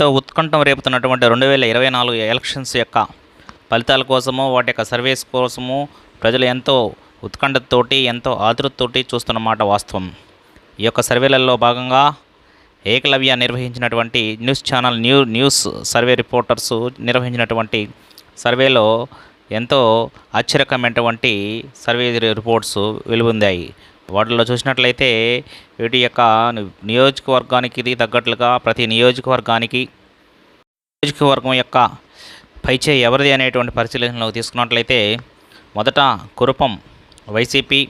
తో ఉత్కంఠం రేపుతున్నటువంటి రెండు వేల ఇరవై నాలుగు ఎలక్షన్స్ యొక్క ఫలితాల కోసము వాటి యొక్క సర్వేస్ కోసము ప్రజలు ఎంతో ఉత్కంఠతోటి ఎంతో ఆతృతతోటి చూస్తున్నమాట వాస్తవం. ఈ యొక్క సర్వేలలో భాగంగా ఏకలవ్య నిర్వహించినటువంటి news channel new news survey reporters నిర్వహించినటువంటి సర్వేలో ఎంతో ఆశ్చర్యకరమైనటువంటి సర్వే రిపోర్ట్స్ వెలువొందాయి. వాటిలో చూసినట్లయితే వీటి యొక్క నియోజకవర్గానికి ఇది తగ్గట్లుగా ప్రతి నియోజకవర్గానికి నియోజకవర్గం యొక్క పైచే ఎవరిది అనేటువంటి పరిశీలనలోకి తీసుకున్నట్లయితే మొదట Kurupam YCP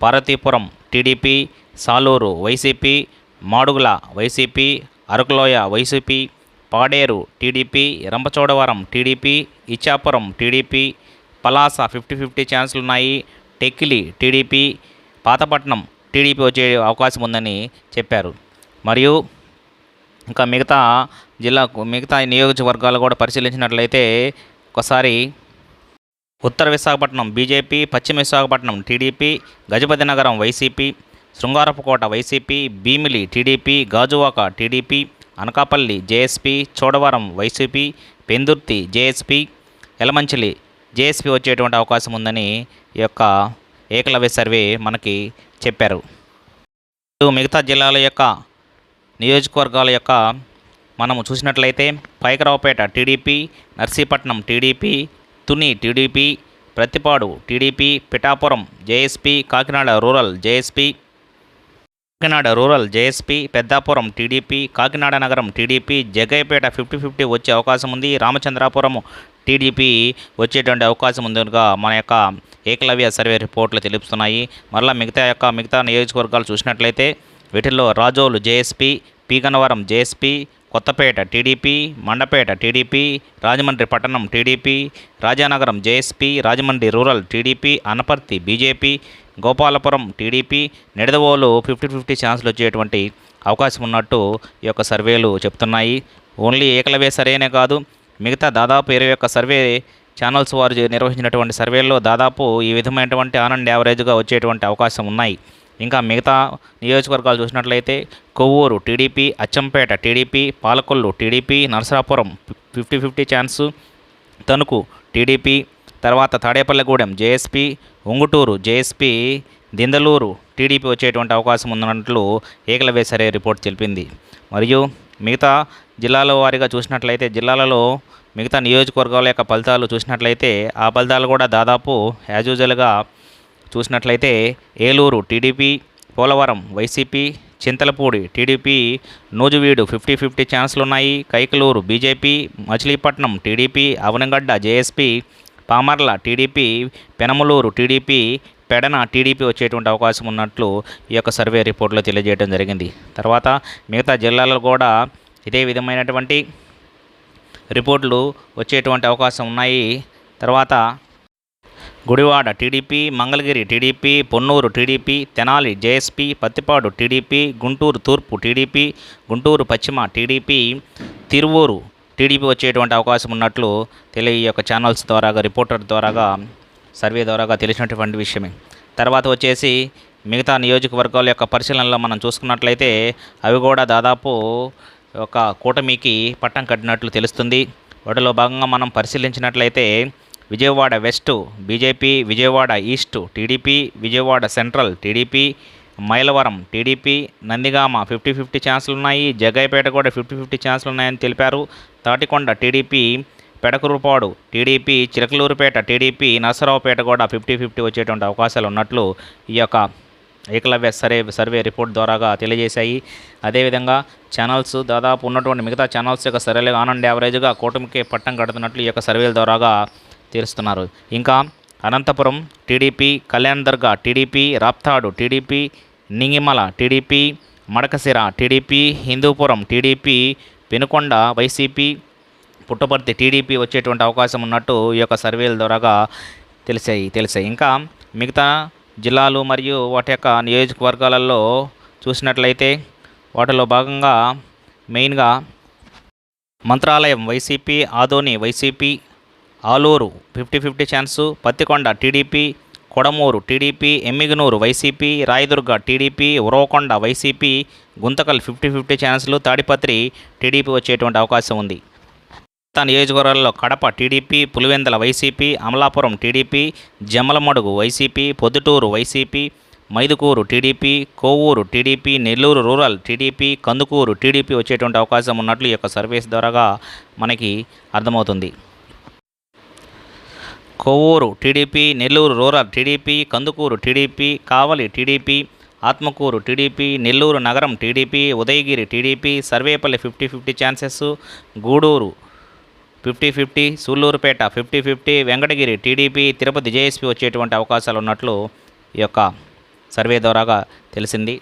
Parvathipuram TDP Saluru YCP Madugula YCP Arakuloya YCP Paderu TDP Rampachodavaram TDP Ichchapuram TDP Palasa fifty fifty ఛాన్సులు ఉన్నాయి టెక్కిలి టీడీపీ పాతపట్నం టీడీపీ వచ్చే అవకాశం ఉందని చెప్పారు. మరియు ఇంకా మిగతా జిల్లాకు మిగతా నియోజకవర్గాలు కూడా పరిశీలించినట్లయితే ఒకసారి ఉత్తర విశాఖపట్నం బీజేపీ పశ్చిమ Visakhapatnam TDP Gajapathi Nagaram YCP Srungavarapukota YCP Bheemili TDP Gajuwaka TDP Anakapalli JSP Chodavaram YCP Pendurthi JSP Elamanchili JSP వచ్చేటువంటి అవకాశం ఉందని ఈ యొక్క ఏకలవ్య సర్వే మనకి చెప్పారు. మిగతా జిల్లాల యొక్క నియోజకవర్గాల యొక్క మనము చూసినట్లయితే Payakaraopeta TDP Narsipatnam TDP Tuni TDP Prathipadu TDP Pithapuram JSP Kakinada rural JSP Kakinada rural JSP Peddapuram TDP Kakinada నగరం టీడీపీ జగ్గయ్యపేట ఫిఫ్టీ ఫిఫ్టీ వచ్చే అవకాశం ఉంది రామచంద్రాపురం టీడీపీ వచ్చేటువంటి అవకాశం ఉందిగా మన యొక్క ఏకలవ్య సర్వే రిపోర్ట్లు తెలుపుతున్నాయి. మరలా మిగతా యొక్క మిగతా నియోజకవర్గాలు చూసినట్లయితే వీటిల్లో Razole JSP Pigannavaram JSP Kothapeta TDP Mandapeta TDP Rajahmundry పట్టణం TDP Rajanagaram JSP Rajahmundry rural TDP Anaparthi BJP Gopalapuram TDP Nidadavolu fifty fifty ఛాన్సులు వచ్చేటువంటి అవకాశం ఉన్నట్టు ఈ యొక్క సర్వేలు చెప్తున్నాయి. ఓన్లీ ఏకలవ్య సర్వేనే కాదు మిగతా దాదాపు ఇరవై ఒక్క సర్వే ఛానల్స్ వారు చే- నిర్వహించినటువంటి సర్వేల్లో దాదాపు ఈ విధమైనటువంటి ఆనండ్ యావరేజ్గా వచ్చేటువంటి అవకాశం ఉన్నాయి. ఇంకా మిగతా నియోజకవర్గాలు చూసినట్లయితే Kovvur TDP Achampet TDP Palakollu TDP Narasarapuram fifty fifty chance Tanuku TDP తర్వాత Tadepalligudem JSP Ungutur JSP Dindaluru TDP వచ్చేటువంటి అవకాశం ఉన్నట్లు ఏకలవ్య సర్వే రిపోర్ట్ తెలిపింది. మరియు మిగతా జిల్లాల వారీగా చూసినట్లయితే జిల్లాలలో మిగతా నియోజకవర్గాల యొక్క ఫలితాలు చూసినట్లయితే ఆ ఫలితాలు కూడా దాదాపు యాజ్ యూజువల్గా చూసినట్లయితే Eluru TDP Polavaram YCP Chintalapudi TDP Nuzvid fifty fifty ఛాన్స్లు ఉన్నాయి Kaikaluru BJP Machilipatnam TDP Avanigadda JSP Pamarla TDP Penamaluru TDP Pedana TDP వచ్చేటువంటి అవకాశం ఉన్నట్లు ఈ యొక్క సర్వే రిపోర్ట్లో తెలియజేయడం జరిగింది. తర్వాత మిగతా జిల్లాలలో కూడా ఇదే విధమైనటువంటి రిపోర్ట్లు వచ్చేటువంటి అవకాశం ఉన్నాయి. తర్వాత Gudivada TDP Mangalagiri TDP Ponnur TDP Tenali JSP Pattipadu TDP Guntur తూర్పు టీడీపీ గుంటూరు పశ్చిమ టీడీపీ తిరువూరు టీడీపీ వచ్చేటువంటి అవకాశం ఉన్నట్లు తెలియ ఈ యొక్క ఛానల్స్ ద్వారాగా రిపోర్టర్ ద్వారాగా సర్వే ద్వారాగా తెలిసినటువంటి విషయమే. తర్వాత వచ్చేసి మిగతా నియోజకవర్గాల యొక్క పరిశీలనలో మనం చూసుకున్నట్లయితే అవి కూడా దాదాపు ఒక కూటమికి పట్టం కట్టినట్లు తెలుస్తుంది. వాటిలో భాగంగా మనం పరిశీలించినట్లయితే Vijayawada west BJP Vijayawada east TDP Vijayawada central TDP Mylavaram TDP Nandigama fifty fifty ఛాన్సులు ఉన్నాయి జగ్గైపేట కూడా ఫిఫ్టీ ఫిఫ్టీ ఛాన్సులు ఉన్నాయని తెలిపారు. Tadikonda TDP Pedakurapadu TDP Chilakaluripet TDP Narasaraopet కూడా ఫిఫ్టీ ఫిఫ్టీ వచ్చేటువంటి అవకాశాలు ఉన్నట్లు ఈ యొక్క ఏకలవ్య సర్వే సర్వే రిపోర్ట్ ద్వారాగా తెలియజేశాయి. అదేవిధంగా ఛానల్స్ దాదాపు ఉన్నటువంటి మిగతా ఛానల్స్ యొక్క సర్వేలు ఆనండ్ యావరేజ్గా కూటమికి పట్టం కడుతున్నట్లు ఈ యొక్క సర్వేల ద్వారాగా తెలుస్తున్నారు. ఇంకా Anantapur TDP Kalyan Durga TDP Raptadu TDP Ningimala TDP Madakasira TDP Hindupur TDP Penukonda YCP Puttaparthi TDP వచ్చేటువంటి అవకాశం ఉన్నట్టు ఈ యొక్క సర్వేల ద్వారాగా తెలిసాయి తెలిసాయి. ఇంకా మిగతా జిల్లాలు మరియు వాటి యొక్క నియోజకవర్గాలలో చూసినట్లయితే వాటిలో భాగంగా మెయిన్గా Mantralayam YCP Adoni YCP Alur fifty fifty chance Pattikonda TDP Kodumur TDP Yemmiganur YCP Rayadurg TDP Uravakonda YCP Guntakal fifty fifty ఛాన్సులు తాడిపత్రి టీడీపీ వచ్చేటువంటి అవకాశం ఉంది. మిగతా నియోజకవర్గాల్లో Kadapa TDP Pulivendula YCP Amalapuram TDP Jammalamadugu YCP Proddatur YCP Mydukur TDP Kovur TDP Nellore rural TDP Kandukur TDP వచ్చేటువంటి అవకాశం ఉన్నట్లు ఈ యొక్క సర్వీస్ ద్వారాగా మనకి అర్థమవుతుంది. Kovvur TDP Nellore rural TDP Kandukur TDP Kavali TDP Atmakur TDP Nellore నగరం TDP Udayagiri TDP Sarvepalli fifty fifty chances Gudur fifty fifty Sullurpeta fifty fifty Venkatagiri TDP Tirupati JSP వచ్చేటువంటి అవకాశాలు ఉన్నట్లు ఈ యొక్క సర్వే ద్వారాగా తెలిసింది.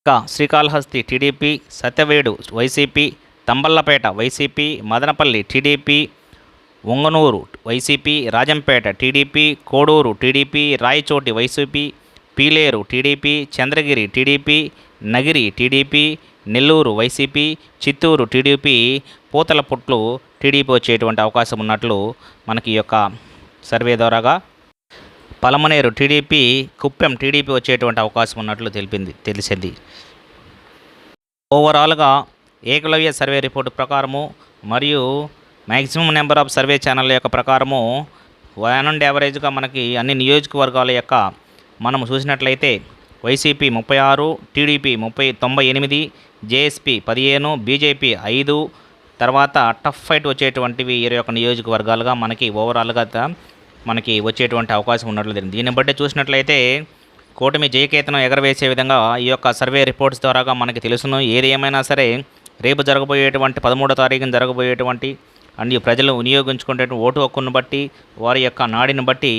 ఇంకా Srikalahasti TDP Satyavedu YCP Thamballapalle YCP Madanapalle TDP Punganur YCP Rajampet TDP Kodur TDP Rayachoti YCP Pileru TDP Chandragiri TDP Nagari TDP Nellore YCP Chittoor TDP Puthalapattu TDP వచ్చేటువంటి అవకాశం ఉన్నట్లు మనకి యొక్క సర్వే ద్వారాగా పలమనేరు టీడీపీ కుప్పెం టీడీపీ వచ్చేటువంటి అవకాశం ఉన్నట్లు తెలిపింది తెలిసింది. ఓవరాల్గా ఏకలవ్య సర్వే రిపోర్టు ప్రకారము మరియు maximum number of survey channel యొక్క ప్రకారము వన్ అండ్ యావరేజ్గా మనకి అన్ని నియోజకవర్గాల యొక్క మనం చూసినట్లయితే వైసీపీ ముప్పై ఆరు టీడీపీ ముప్పై తొంభై ఎనిమిది జేఎస్పీ పదిహేను బీజేపీ ఐదు. తర్వాత టఫ్ ఫైట్ వచ్చేటువంటివి ఇరవై ఒక నియోజకవర్గాలుగా మనకి ఓవరాల్గా మనకి వచ్చేటువంటి అవకాశం ఉన్నట్లు జరిగింది దీన్ని బట్టి చూసినట్లయితే కూటమి జయకేతనం ఎగరవేసే విధంగా ఈ యొక్క సర్వే రిపోర్ట్స్ ద్వారాగా మనకి తెలుసును. ఏది ఏమైనా సరే రేపు జరగబోయేటువంటి పదమూడో తారీఖున జరగబోయేటువంటి అన్ని ప్రజలు వినియోగించుకునే ఓటు హక్కును బట్టి వారి యొక్క నాడిని బట్టి